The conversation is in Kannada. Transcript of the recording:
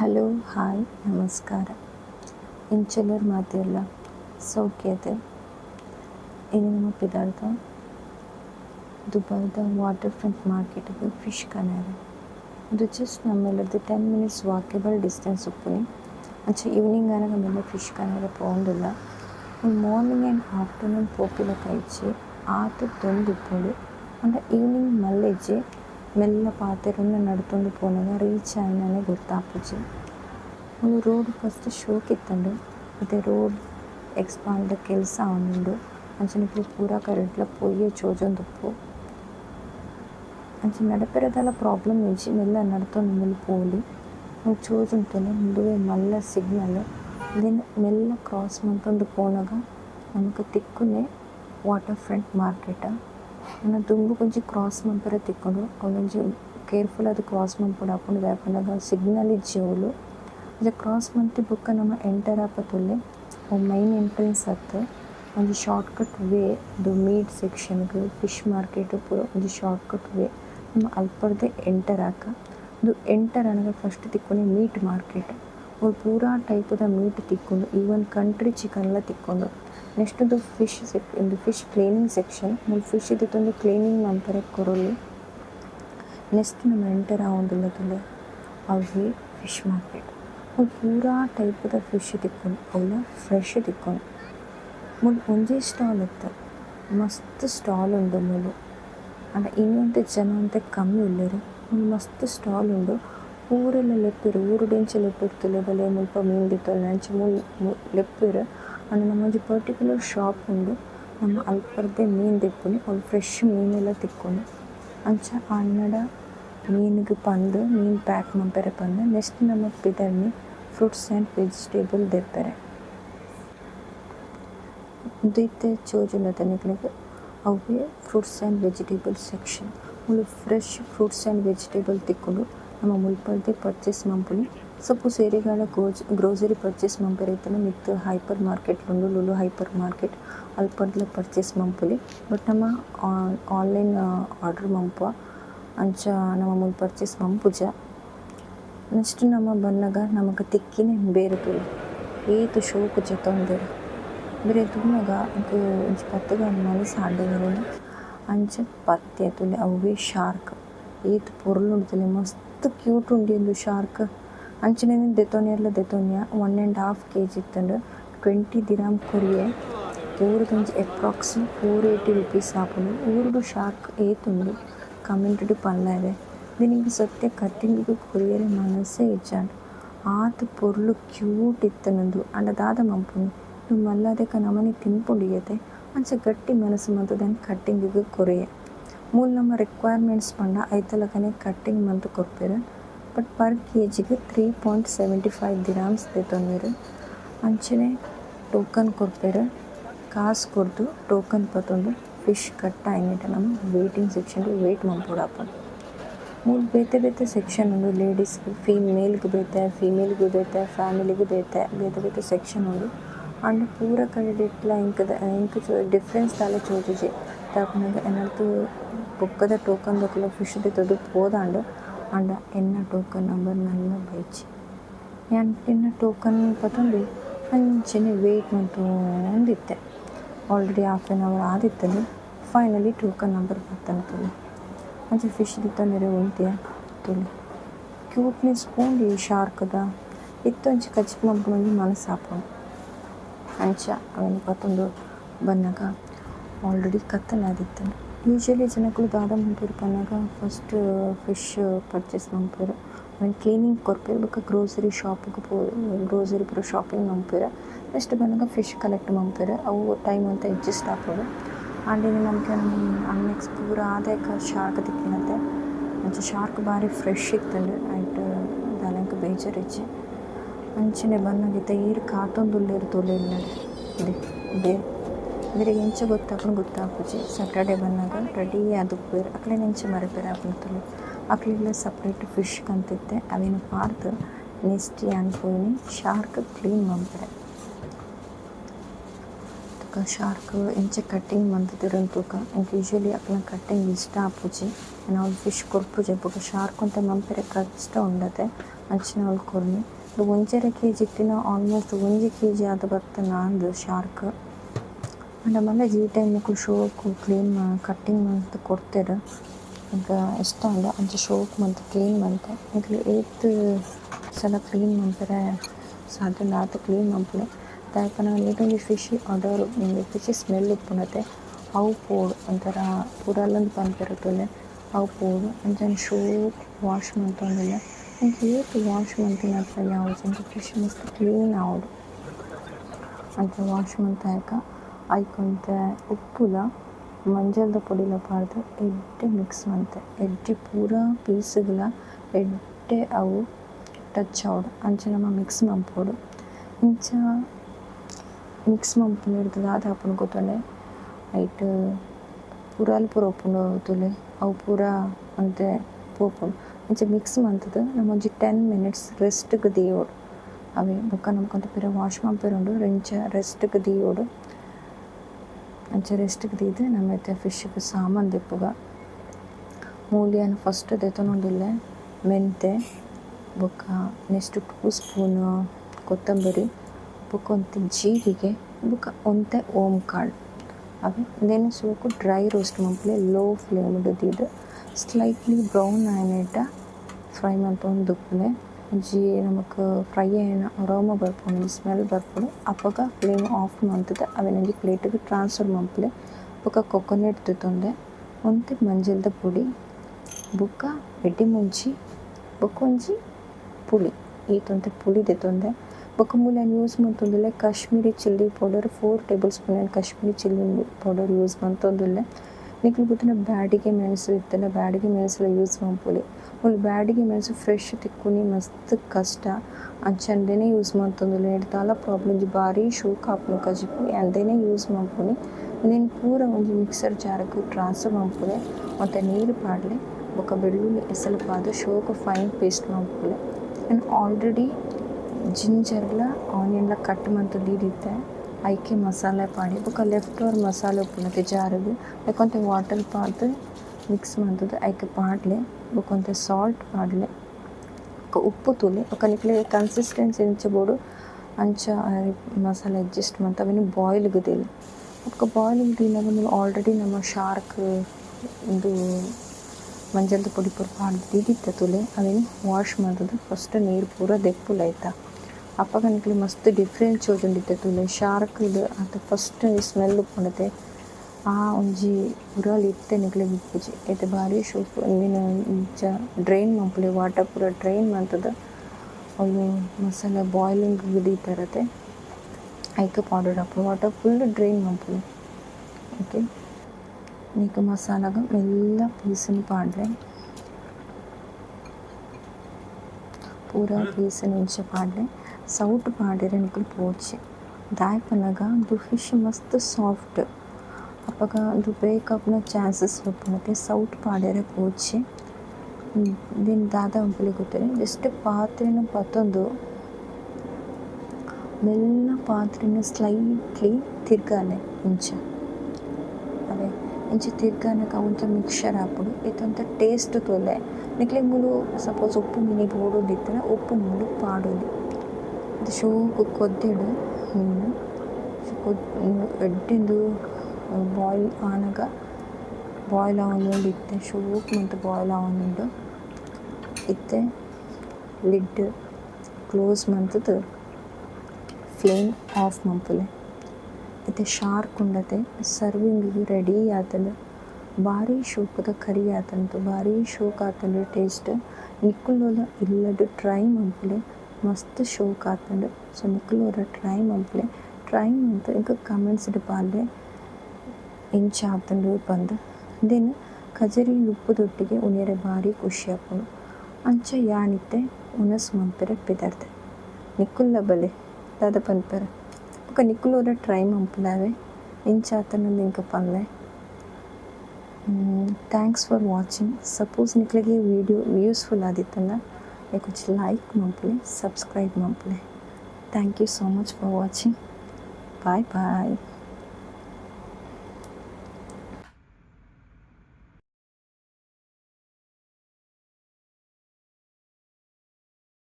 ಹಲೋ, ಹಾಯ್, ನಮಸ್ಕಾರ. ಇಂಚಲರ್ ಮಾತೆಲ್ಲ ಸೌಖ್ಯತೆ. ಇದು ನಮ್ಮ ಪದಾರ್ಥ. ದುಬೈದ ವಾಟರ್ ಫ್ರಂಟ್ ಮಾರ್ಕೆಟ್ಗೆ ಫಿಶ್ ಕನಾರ ಇದು ಜಸ್ಟ್ ನಮ್ಮೆಲ್ಲರದ್ದು ಟೆನ್ ಮಿನಿಟ್ಸ್ ವಾಕೇಬಲ್ ಡಿಸ್ಟೆನ್ಸ್ ಉಪ್ಪುನಿ. ಅಂಚೆ ಈವ್ನಿಂಗ್ ಆನಾಗ ಮೇಲೆ ಫಿಶ್ ಕನಾರ ಪೋಂದಿಲ್ಲ ಮಾರ್ನಿಂಗ್ ಆ್ಯಂಡ್ ಆಫ್ಟರ್ನೂನ್ ಪೋಪಿಲ ಕೈಚಿ ಆತ ತೊಂದು ಉಪ್ಪುಡು ಅಂಡ ಈವ್ನಿಂಗ್ ಮಲ್ಲೆಜ್ಜಿ ಮೆಲ್ಲ ಪಾತೆರನ್ನ ನಡ್ತೊಂದು ಪೋನಾಗ ರೀಚ್ ಆಯ್ನನೆ ಗೊತ್ತಾಪುಜಿ ಒಂದು ರೋಡ್ ಫಸ್ಟ್ ಶೋಕ್ ಇತ್ತಂಡು ಮತ್ತೆ ರೋಡ್ ಎಕ್ಸ್ಪಾಂಡ್ ಕೆಲಸ ಆವೊಂದುಂಡು ಅಂಚನೆ ಇಪ್ಪು ಪೂರ ಕರೆಂಟ್ಲ ಪೊಯ್ಯೆ ಚೋಜೊಂದುಪ್ಪು ಅಂಚೆ ನಡಪೆರದಲ ಪ್ರಾಬ್ಲಮ್ ಇಜ್ಜಿ ಮೆಲ್ಲ ನಡ್ತೊಂದು ಮುಲ್ ಪೋಲಿ ನಾವು ಚೋಜುಂಟುನೆ ಮುಂದುವೆ ಮಲ್ಲ ಸಿಗ್ನಲ್ ದೆನ್ ಮೆಲ್ಲ ಕ್ರಾಸ್ ಮಂತೊಂದು ಪೋನಾಗ ನಮಕ್ ತಿಕ್ಕುನೆ ವಾಟರ್ ಫ್ರಂಟ್ ಮಾರ್ಕೆಟ್ ನನ್ನ ತುಂಬು ಒಂಜಿ ಕ್ರಾಸ್ ಮನ್ಪರೆ ತಿಕ್ಕುಂಡು ಅವನೊಂಜಿ ಕೇರ್ಫುಲ್ ಆದ್ ಕ್ರಾಸ್ ಮನ್ಪುಡು ಆಪುಂಡು ದಾಯೆಪಂಡಾಗ ಸಿಗ್ನಲ್ ಇಜ್ಜಿ ಅಂಚ ಕ್ರಾಸ್ ಮಂತಿ ಬೊಕ್ಕ ನಮ ಎಂಟರ್ ಆಪತೊಲ್ಲೆ ಅವು ಮೈನ್ ಎಂಟ್ರೆನ್ಸ್ ಅತ್ತು ಒಂಜಿ ಶಾರ್ಟ್ ಕಟ್ ವೇ ಅದು ಮೀಟ್ ಸೆಕ್ಷನ್ಗ್ ಫಿಶ್ ಮಾರ್ಕೆಟ್ ಪೂರ ಒಂಜಿ ಶಾರ್ಟ್ ಕಟ್ ವೇ ನಮ ಅಲ್ಪರ್ದೆ ಎಂಟರ್ ಆಕ ಅದು ಎಂಟರ್ ಆನಗ ಫಸ್ಟ್ ತಿಕ್ಕುನೆ ಮೀಟ್ ಮಾರ್ಕೆಟ್ ಅವು ಪೂರಾ ಟೈಪದ ಮೀಟ್ ತಿಕ್ಕೊಂಡು ಈವನ್ ಕಂಟ್ರಿ ಚಿಕನ್ಲ ತಿಕ್ಕೊಂಡು. ನೆಕ್ಸ್ಟ್ ಇದು ಫಿಶ್ ಸೆಕ್ ಒಂದು ಫಿಶ್ ಕ್ಲೀನಿಂಗ್ ಸೆಕ್ಷನ್ ಒಂದು ಫಿಶ್ ಇದ್ದಿತ್ತೊಂದು ಕ್ಲೀನಿಂಗ್ ಅಂತಾರೆ ಕೊರೊಲಿ ನೆಕ್ಸ್ಟ್ ನಮ್ಮ ಎಂಟರ್ ಆವೊಂದುಲ್ಲತುಲೆ ಅವ್ರಿಗೆ ಫಿಶ್ ಮಾರ್ಕೆಟ್ ಅವ್ರು ಪೂರಾ ಟೈಪದ ಫಿಶ್ ತಿಕ್ಕೊಂಡು ಅವುಲ ಫ್ರೆಶ್ ತಿಕ್ಕೊಂಡು. ಮೂಲು ಒಂಜಿ ಸ್ಟಾಲ್ ಇತ್ತು. ಮಸ್ತ್ ಸ್ಟಾಲ್ ಉಂಡು ಮೂಲು ಅಂಡ ಇನ್ನೊಂದು ಜನ ಅಂತ ಕಮ್ಮಿ ಉಲ್ಲೆರ್ ಒಂದು ಮಸ್ತ್ ಸ್ಟಾಲ್ ಉಂಡು ಊರೆಲ್ಲ ಲೆಪ್ಪೆರ್, ಊರುಡೆಂಚ ಲೆಪ್ಪಿರ್ತುಲೆ ಬಲೆ ಮುಲ್ಪ ಮೀನ್ ದೀತೊಲ್ಲೆ ಅಂಚ ಮೂಲು ಲೆಪ್ಪೆರ್. ಅಂಡ್ ನಮ್ಮೊಂಜಿ ಪರ್ಟಿಕ್ಯುಲರ್ ಶಾಪ್ ಉಂಡು. ನಮ್ಮ ಅಲ್ಪರ್ದೆ ಮೀನ್ ದೆಪ್ಪುನಿ ಅವ್ಲು ಫ್ರೆಶ್ ಮೀನೆಲ್ಲ ತಿಕ್ಕೊಂಡು. ಅಂಚ ಅನ್ನಡ ಮೀನ್ಗ್ ಪಂದ್, ಮೀನ್ ಪ್ಯಾಕ್ ಮನ್ಪೆರೆ ಪಂದ್. ನೆಕ್ಸ್ಟ್ ನಮ ಪಿದರ್ನಿ ಫ್ರೂಟ್ಸ್ ಆ್ಯಂಡ್ ವೆಜಿಟೇಬಲ್ ದೆಪ್ಪೆರೆ ದೀತೆ ಚೋಜುಲದ ನಿಕ್ಲೆಗ್ ಅವೇ ಫ್ರೂಟ್ಸ್ ಆ್ಯಂಡ್ ವೆಜಿಟೇಬಲ್ ಸೆಕ್ಷನ್ ಮೂಲು ಫ್ರೆಶ್ ಫ್ರೂಟ್ಸ್ ಆ್ಯಂಡ್ ವೆಜಿಟೇಬಲ್ ತಿಕ್ಕೊಂಡು ಮುಲ್ಪರ್ದೆ ಪರ್ಚೇಸ್ ಮನ್ಪುನಿ ಸಪೋಸ್ ಏರಿಗಾಲ ಗೋಜ್ ಗ್ರೋಸರಿ ಪರ್ಚೇಸ್ ಮನ್ಪೆರೆ ಇತ್ತಂಡ ಮಿತ್ ಹೈಪರ್ ಮಾರ್ಕೆಟ್ ಉಂಡು ಲುಲು ಹೈಪರ್ ಮಾರ್ಕೆಟ್ ಅಲ್ಪರ್ದ್ಲ ಪರ್ಚೇಸ್ ಮಂಪುಲಿ ಬಟ್ ನಮ್ಮ ಆನ್ಲೈನ್ ಆರ್ಡರ್ ಮಂಪುವ ಅಂಚ, ನಮ್ಮ ಮುಲ್ ಪರ್ಚೇಸ್ ಮಂಪುಜ ನೆಕ್ಸ್ಟ್ ನಮ್ಮ ಬನ್ನಗ ನಮಕ್ ತಿಕ್ಕಿನೇ ಬೇರೆ ತುಲು ಏತು ಶೋಕು ಜೆತೊಂದೆರ್ ಬೇರೆ ಎಂಕ್ ಒಂಜಿ ಪತ್ತುಗ ಮನಸ್ಸು ಆಂಡವೆರುಂಡು ಅಂಚ ಪತ್ತೆ ತುಲೆ ಅವೇ ಶಾರ್ಕ್. ಏತ್ ಪೊರ್ಲು ಮಸ್ತ್ ಕ್ಯೂಟ್ ಉಂಡು ಶಾರ್ಕ್ ಅಂಚನೆ ದೆತೊನೆರ್ಲ ದೆತೊನ್ಯ one and half K G ಇತ್ತಂಡು twenty ದಿರಾಮ್ ಕೊರಿಯೆ ಪೂರದೊಂಜಿ ಎಪ್ರಾಕ್ಸ್ four eighty rupees ಆಪುಂಡು ಊರುಡು ಶಾರ್ಕ್ ಏತುಂಡು ಕಮೆಂಟ್ಡ್ ಪನ್ನವೆ ದಿನಿಗ್ ಸತ್ಯ ಕಟ್ಟಿಂಗಿಗ್ ಕೊರಿಯರೆ ಮನಸ್ಸೇ ಇಜ್ಜಾಂಡ್ ಆತ್ ಪೊರ್ಲು ಕ್ಯೂಟ್ ಇತ್ತನಂದು ಆಂಡ ದಾದ ಮನ್ಪುಂಡು ಇದು ಮಲ್ಲದೆಕ ನಮನೆ ತಿನ್ಪುಂಡಿಯತೆ ಅಂಚ ಗಟ್ಟಿ ಮನಸ್ಸು ಮಂತುದನ್ ಕಟ್ಟಿಂಗಿಗ್ ಕೊರಿಯೆ ಮೂಲು ನಮ್ಮ ರಿಕ್ವೈರ್ಮೆಂಟ್ಸ್ ಪಂಡ ಐತಲಕನೆ ಕಟ್ಟಿಂಗ್ ಮಂತ್ ಕೊಡ್ತೀರ. ಬಟ್ ಪರ್ ಕೆ ಜಿಗೆ ತ್ರೀ ಪಾಯಿಂಟ್ ಸೆವೆಂಟಿ ಫೈವ್ ದಿರಾಮ್ಸ್ ದೆತೊನೆರ್ ಅಂಚನೆ ಟೋಕನ್ ಕೊಡ್ತೀರ. ಕಾಸು ಕೊಡ್ದು ಟೋಕನ್ ಪತೊಂದು ಫಿಶ್ ಕಟ್ಟ ಆಯ್ನಿಟ ನಮ್ಮ ವೇಟಿಂಗ್ ಸೆಕ್ಷನ್ಗೆ ವೇಟ್ ಆಪುಂಡು ಮೂಲು ಬೇತೆ ಬೇತೆ ಸೆಕ್ಷನ್ ಉಂಡು ಲೇಡೀಸ್ಗೆ ಫೀಮೇಲ್ಗೆ ಬೇತೆ ಫೀಮೇಲ್ಗೂ ಬೇತೆ ಫ್ಯಾಮಿಲಿಗೂ ಬೇತೆ ಬೇತೆ ಬೇತೆ ಸೆಕ್ಷನ್ ಉಂಡು. ಅಂಡ್ ಪೂರ ಕಡೆ ಡಿಟ್ಲ ಎಂಕದ ಎಂಕ್ ಡಿಫ್ರೆನ್ಸ್ ದಾಲ ಚೋಜುಜಿ ದಾಪುನಗ ಎನ್ನಡ್ತು ಬೊಕ್ಕದ ಟೋಕನ್ ದೊಕುಲ ಫಿಶ್ ದೆತೊಂದು ಪೋದಾಂಡ್ ಆಂಡ ಎನ್ನ ಟೋಕನ್ ನಂಬರ್ ನನ್ನ ಬೈಚಿ. ಎನ್ನ ಟೋಕನ್ ಪತೊಂದು ಅಂಚನೆ ವೇಟ್ ಮಂತೊಂದಿತ್ತೆ ಆಲ್ರೆಡಿ ಹಾಫ್ ಆನ್ ಅವರ್ ಆದಿತ್ತದು ಫೈನಲಿ ಟೋಕನ್ ನಂಬರ್ ಬತ್ತನ ತುಲೆ ಅಂಚ ಫಿಶ್ ದಿತ್ತಂದರೆ ಉಂತಿಯ ತುಳಿ ಕ್ಯೂಟ್ನೆಸ್ ಪೂಂಡಿ ಶಾರ್ಕ್ದ ಇತ್ತೊಂಚಿ ಕಚ್ಚಿ ಮನ್ಪುನೊಂಜಿ ಮನಸ್ಸು ಆಪುಂಡು ಅಂಚ, ಅವೆನ್ ಪತೊಂದು ಬನ್ನಗ ಆಲ್ರೆಡಿ ಕತ್ತಲೆ ಆದಿತ್ತಂಡು ಯೂಶಲಿ ಜನಕ್ಕುಲು ದಾದ ಮನ್ಪುವೆರ್ ಪನ್ನಗ ಫಸ್ಟ್ ಫಿಶ್ ಪರ್ಚೇಸ್ ಮನ್ಪುವೆರ್ ಅವೆನ್ ಕ್ಲೀನಿಂಗ್ ಕೊರ್ಪೆರ್ ಬೊಕ ಗ್ರೋಸರಿ ಶಾಪ್ಗ್ ಪೋ ಗ್ರೋಸರಿ ಪೂರ ಶಾಪಿಂಗ್ ಮನ್ಪುವೆರ್ ನೆಕ್ಸ್ಟ್ ಬನ್ನಗ ಫಿಶ್ ಕಲೆಕ್ಟ್ ಮನ್ಪುವೆರ್ ಅವು ಟೈಮ್ ಅಂತ ಎಡ್ಜಸ್ಟ್ ಆಪುಂಡು ಆಂಡ ನಮ್ಗೆ ಅನ್ಎಕ್ಸ್ ಪೂರ ಆದಾಯಕ ಶಾರ್ಕ್ ತಿಕ್ಕಿನತೆ ಅಂಚ ಶಾರ್ಕ್ ಬಾರಿ ಫ್ರೆಶ್ ಇತ್ತಂಡು ಐಟ್ ದಾಲೆಂಕ್ ಬೇಜಾರ್ ಇಜ್ಜಿ ಅಂಚನೆ ಬನ್ನಗಿತ್ತ ಈರ್ ಕಾತೊಂದುಲ್ಲೆರ್ ತೋಲೆಲ್ಲೆರ್ ಇದೆ ಇದೆ ಇದ್ರಿಗೆ ಎಂಚ ಗೊತ್ತಾಪುಂಡು ಗೊತ್ತಾಪುಜಿ ಸ್ಯಾಟರ್ಡೆ ಬನ್ನಾಗ ರೆಡಿ ಆದುಪ್ಪುವೆರ್ ಅಕ್ಲೆನ ಎಂಚ ಮರೆಪೆರ್ ಆಪುಂಡು ತುಲೆ ಅಕ್ಲೆಗ್ಲ ಸಪ್ರೇಟ್ ಫಿಶ್ ಕಂತಿತ್ತೆ ಅವೆನ್ ಪಾರ್ದ್ ನೆಕ್ಸ್ಟ್ ಅನ್ಪೋಯಿನಿ ಶಾರ್ಕ್ ಕ್ಲೀನ್ ಮನ್ಪೆರೆ ತುಕ ಶಾರ್ಕ್ ಎಂಚ ಕಟ್ಟಿಂಗ್ ಮಂತುದೆರ್ ತುಕ. ಎಂಕ್ ಯೂಶಲಿ ಅಕ್ಲೆನ ಕಟ್ಟಿಂಗ್ ಇಷ್ಟ ಆಪುಜಿ ನಾವು ಫಿಶ್ ಕೊರ್ಪುಜಿ ಬೊಕ ಶಾರ್ಕ್ ಒಂತೆ ಮನ್ಪೆರೆ ಕಷ್ಟ ಉಂಡತೆ ಅಂಚಿನ ಉಲ್ಕೊರ್ನಿ ಇದು ಒಂಜರೆ ಕೆ ಜಿ ಇತ್ತಿನ ಆಲ್ಮೋಸ್ಟ್ ಒಂಜಿ ಕೆ ಜಿ ಆದ್ ಬತ್ತುನ ಅಂದ್ ಶಾರ್ಕ್ ಅಂಡ ಮನೆ ಜಿ ಟೈಮ್ ಶೋಕು ಕ್ಲೀನ್ ಮಾ ಕಟ್ಟಿಂಗ್ ಅಂತ ಕೊಡ್ತೇರ್. ಈಗ ಇಷ್ಟ ಅಲ್ಲ ಅಂಚ ಶೋಕ್ ಮಂತ್ ಕ್ಲೀನ್ ಮಂತ್ ಈಗ ಏತ್ ಸಲ ಕ್ಲೀನ್ ಮಾಡ್ತಾರೆ. ಸಾಧ್ಯ ನಾತ ಕ್ಲೀನ್ ಮನ್ಪುನೆ ದಾಯಪನ fishy fish odour fish smell ಉಪ್ಪುನತೆ ಅವು ಪೋಡು ಒಂಥರ ಪೂರಲ್ಲೊಂದು ಪನ್ಪೆರಟುಲೆ ಅವು ಪೋಡು ಅಂಜನ್ ಶೋಕ್ ವಾಶ್ ಮಂತೊಂದುಲ್ಲೆ ಎಂಕ್ ಏತ್ ವಾಶ್ ಮಂತಿನ ಹತ್ರ ಯಾವುದು? ಫಿಶ್ ಮಸ್ತ್ ಕ್ಲೀನ್ ಆವೊಡು ಅಂತ ವಾಶ್ ಮಂತಾಯಕ ಐಕೊಂತ ಉಪ್ಪುಲ ಮಂಜಲ್ದ ಪೊಡಿಲ ಪಾಡ್ದ್ ಎಡ್ಡೆ ಮಿಕ್ಸ್ ಮಂತೆ ಎಡ್ಡೆ ಪೂರ ಪೀಸ್‌ಗುಲ ಎಡ್ಡೆ ಅವು ಟಚ್ ಆವೊಡು ಅಂಚ ನಮ ಮಿಕ್ಸ್ ಮನ್ಪೊಡು ಇಂಚ ಮಿಕ್ಸ್ ಮನ್ಪುನೆರ್ದ್ ದಾದ ಆಪುಂಡು ಗೊತ್ತುಂಡೆ ಐಟ್ ಪೂರಾಲ್ ಪೂರ ಉಪ್ಪುಂಡು ತುಲೆ ಅವು ಪೂರ ಅಂತೆ ಪೋಪುಂಡು ಇಂಚ ಮಿಕ್ಸ್ ಮಂತುದು ನಮ ಒಂಜಿ ಟೆನ್ ಮಿನಿಟ್ಸ್ ರೆಸ್ಟ್‌ಗ್ ದೀವೊಡು ಅವೆ ಬೊಕ ನಮಕೊಂತ ಪಿರ ವಾಶ್ ಮನ್ಪೆರೊಂಡು ರೆಂಚ ರೆಸ್ಟ್‌ಗ್ ದೀವೊಡು ಅಂಚ ರೆಸ್ಟ್‌ಗ್ ದೀದ್ ನಮ ಸಾಮಾನು ದಿಪ್ಪುಗ. ದೆಪ್ಪುಗ ಮೂಲಿಯನ್ ಫಸ್ಟ್ ದೆತೊನೊಂದುಲ್ಲೆ ಮೆಂತೆ, ಬೊಕ್ಕ ನೆಕ್ಸ್ಟ್ ಟೂ ಸ್ಪೂನ್ ಕೊತ್ತಂಬರಿ, ಬೊಕ್ಕ ಒಂತೆ ಜೀರಿಗೆ ಬೊಕ ಒಂತೆ ಓಮ್ ಕಾಳು. ಅವೆ ಉಂದೆನ್ ಸೋಕು ಡ್ರೈ ರೋಸ್ಟ್ ಮನ್ಪುಲೆ ಲೋ ಫ್ಲೇಮ್‌ಡ್ ದೀದ್ ಸ್ಲೈಟ್ಲಿ ಬ್ರೌನ್ ಆಯಿನೆಟ ಫ್ರೈ ಮನ್ಪೊಂದುಪ್ಪುನೆ ನಮಕ್ ಫ್ರೈ ಆಯಿನ ಅರೋಮಾ ಬರ್ಪುಂಡು ಸ್ಮೆಲ್ ಬರ್ಪುಂಡು. ಅಪಗ ಫ್ಲೇಮ್ ಆಫ್ ಮಂತುದು, ಅವೆನ್ ಪ್ಲೇಟಿಗೆ ಟ್ರಾನ್ಸ್‌ಫರ್ ಮನ್ಪುಲೆ ಬೊಕ ಕೊಕೊನೆಟ್ ದೆತೊಂಡೆ ಒಂತೆ ಮಂಜಲ್ದ ಬುಕ್ಕ ಬೊಕ ಮುಂಚಿ ಒಂಜಿ ಪುಳಿ. ಈ ಒಂತೆ ಪುಳಿ ದೆತೊಂಡೆ ಬೊಕ ಮೂಲ use ಮಂತೊಂದುಲ್ಲೆ Kashmiri chilli powder four table spoon Kashmiri chilli powder use ಮಂತೊಂದುಲ್ಲೆ. ಗೊತ್ತಿನ ಬ್ಯಾಡಿಗೆ ಮೆಣಸು ಇತ್ತನ ಬ್ಯಾಡಿಗೆ ಮೆಣಸುಲ ಯೂಸ್ ಮನ್ಪೊಲಿ ಒಂದು ಬ್ಯಾಡಿಗೆ ಮೆಣಸು ಫ್ರೆಶ್ ತಿಕ್ಕುನಿ, ಮಸ್ತ್ ಕಷ್ಟ. ಅಂಚಂಡೆನೆ ಯೂಸ್ ಮಾಡ್ತಂದಿಲ್ಲ ತಾಲ ಪ್ರಾಬ್ಲಮ್ ಭಾರಿ ಶೋಕ್ ಆಪುಂಡು ಕಜಿಪ್ಪು ಅಂದೆನೆ ಯೂಸ್ ಮಾಡ್ಕೊಂಡು ಉಂದೆನ್ ಪೂರ ಒಂಜಿ ಮಿಕ್ಸರ್ ಜಾರಕ್ಕೆ ಟ್ರಾನ್ಸ್‌ಫರ್ ಮನ್ಪುಲೆ ಮತ್ತು ನೀರು ಪಾಡ್ಲೆ. ಬೊಕ ಬೆಳ್ಳುಳ್ಳಿ ಎಸಲು ಪಾಡ್ ಶೋಕ ಫೈನ್ ಪೇಸ್ಟ್ ಮನ್ಪುಲೆ ಆಂಡ್ ಆಲ್ರೆಡಿ ಜಿಂಜರ್‌ಲ ಆನಿಯನ್‌ಲ ಕಟ್ ಮಂತುದು ಇಡಿತ್ತೆ ಐಕೆ ಮಸಾಲೆ ಪಾಡಿ ಬೊಕ ಲೆಫ್ಟ್ ಓವರ್ ಮಸಾಲೆ ಉಪ್ಪುನತೆ ಜಾರ್‌ಗ್ ಐಕೆ ಒಂತೆ ವಾಟರ್ ಪಾಡ್ದ್ ಮಿಕ್ಸ್ ಮಂತುದು ಐಕೆ ಪಾಡ್ಲೆ ಬೊಕ ಒಂತೆ ಸಾಲ್ಟ್ ಪಾಡ್ಲೆ ಬೊಕ ಉಪ್ಪು ತೂಲೆ ಬೊಕ ನಿಕ್ಲೆ ಕನ್ಸಿಸ್ಟೆನ್ಸಿ ಎಂಚ ಬೋಡು ಅಂಚ ಮಸಾಲೆ ಅಡ್ಜಸ್ಟ್ ಮಂತ್ ಅವೆನ್ ಬಾಯ್ಲ್‌ಗ್ ದೇಲೆ ಬೊಕ ಬಾಯ್ಲ್‌ಗ್ ದೀನಗ ಮೂಲು ಆಲ್ರೆಡಿ ನಮ ಶಾರ್ಕ್ ಉಂದು ಮಂಜಲ್ದ ಪೊಡಿ ಪೂರ ಪಾಡ್ದ್ ದೀದಿತ್ತ ತುಲೆ ಅವೆನ್ ವಾಶ್ ಮಂತುದು ಫಸ್ಟ್ ನೀರು ಪೂರ ದೆಪ್ಪುಲ ಐತ ಅಪಗ ನಿಕ್ಲೆ ಮಸ್ತ್ ಡಿಫ್ರೆನ್ಸ್ ತೋಜುಂಡಿತ್ತೆ ತುಲೆ ಶಾರ್ಕ್‌ಡ್ ಅದ ಫಸ್ಟ್ ಸ್ಮೆಲ್ ಉಪ್ಪುಂಡತೆ ಆ ಒಂಜಿ ಪೂರಲ್ ಇತ್ತೆ ನಿಕ್ಲೆ ಬಿಪ್ಪುಜಿ ಐತೆ ಬಾರಿ ಶೋಕು ಇಂದಿನ ಡ್ರೈನ್ ಮನ್ಪುಲೆ ವಾಟರ್ ಪೂರ ಡ್ರೈನ್ ಮಂತುದು ಅವು ಮಸಾಲ ಬಾಯ್ಲಿಂಗ್ ದೀತೆರತೆ ಐಕೆ ಪೌಡರ್ ಆಪುಂಡು ವಾಟರ್ ಫುಲ್ ಡ್ರೈನ್ ಮನ್ಪುಲೆ ಓಕೆ ನಿಕ್ ಮಸಾಲಾಗ ಮೆಲ್ಲ ಪೀಸ್‌ನ್ ಪಾಡ್ರೆ. ಪೂರ ಪೀಸ್‌ನ್ ಇಂಚ ಪಾಡ್ಲೆ ಸೌಟ್ ಪಾಡ್ಯರೆ ನಿಕುಲು ಪೋಚೆ ದಾಯಪನಗ ಉಂದು ಫಿಶ್ ಮಸ್ತ್ ಸಾಫ್ಟ್ ಅಪಗ ಉಂದು ಬ್ರೇಕ್ ಆಪುನ ಚಾನ್ಸಸ್ ಉಪ್ಪುಂಡತೆ ಸೌಟ್ ಪಾಡ್ಯರೆ ಪೋಚೆ ಉಂದೆನ್ ದಾದ ಉಂಪುಲೆ ಗೊತ್ತುಂಡೆ ಜಸ್ಟ್ ಪಾತ್ರೆನ್ ಪತೊಂದು ಮೆಲ್ಲ ಪಾತ್ರೆನ್ ಸ್ಲೈಟ್ಲಿ ತಿರ್ಗಾಲೆ ಇಂಚ ಅವೆ ಇಂಚ ತಿರ್ಗಾನಗ ಒಂತೆ ಮಿಕ್ಸ್ಚರ್ ಆಪುಂಡು ಐತ ಒಂತೆ ಟೇಸ್ಟ್ ತೂಲೆ ನಿಕ್ಲೆಗ್ ಮೂಲು ಸಪೋಸ್ ಉಪ್ಪು ಮೀನಿ ಬೋಡೋಂದಿತ್ತಂಡ ಉಪ್ಪು ಮೂಲು ಶೋಕು ಕೊದ್ದೆಡು ಮೀನು ಎಡ್ಡೆಂದು ಬಾಯ್ಲ್ ಆನಗ ಬಾಯ್ಲ್ ಆವೊಂದುಂಡು ಇತ್ತೆ. ಶೋಕು ಮಂತ್ ಬಾಯ್ಲ್ ಆವೊಂದುಂಡು ಇತ್ತೆ. ಲಿಡ್ ಕ್ಲೋಸ್ ಮಂತುದು ಫ್ಲೇಮ್ ಆಫ್ ಮಂಪುಲೆ ಇತ್ತೆ ಶಾರ್ಕ್ ಉಂಡತೆ. ಸರ್ವಿಂಗಿಗೆ ರೆಡಿ ಆತುಂಡು ಬಾರಿ ಶೋಕುದ ಕರಿ ಆತುಂಡು ಬಾರಿ ಶೋಕ್ ಆತುಂಡು ಟೇಸ್ಟ್ ನಿಕ್ಕುಲ್ಲೋಲ ಇಲ್ಲಡ್ ಟ್ರೈ ಮನ್ಪುಲೆ ಮಸ್ತ್ ಶೋಕ್ ಆತುಂಡು ಸೊ ನಿಕುಲು ಒರ ಟ್ರೈ ಮನ್ಪುಲೆ ಟ್ರೈ ಮಂತ್ ಇಂಕ ಕಮೆಂಟ್ಸ್ ಪಾಡ್ಲೆ ಇಂಚ ಆತುಂಡು ಪಂದ್ ದೆನ್ ಕಜರಿ ಉಪ್ಪುದೊಟ್ಟಿಗೆ ಉನೆರೆ ಬಾರಿ ಖುಷಿ ಆಪುಂಡು ಅಂಚ ಯಾನಿತ್ತೆ ಉನಸ್ ಮಂಪೆರೆ ಪಿದರ್ದೆ. ನಿಕುಲ್ಲ ಬಲೆ, ದಾದ ಪನ್ಪೆರೆ ಬೊಕ ನಿಕ್ಕುಲು ಒರ ಟ್ರೈ ಮನ್ಪುಲಾವೆ ಇಂಚ ಆತನೊಂದು ಇಂಕ ಪನ್ಲೆ ಥ್ಯಾಂಕ್ಸ್ ಫಾರ್ ವಾಚಿಂಗ್ ಸಪೋಸ್ ನಿಕ್ಲಿಗೆ ವೀಡಿಯೋ ಯೂಸ್‌ಫುಲ್ ಆದಿತ್ತಂಡ या कुछ लाइक मोकले subscribe मोकले thank you so much for watching bye bye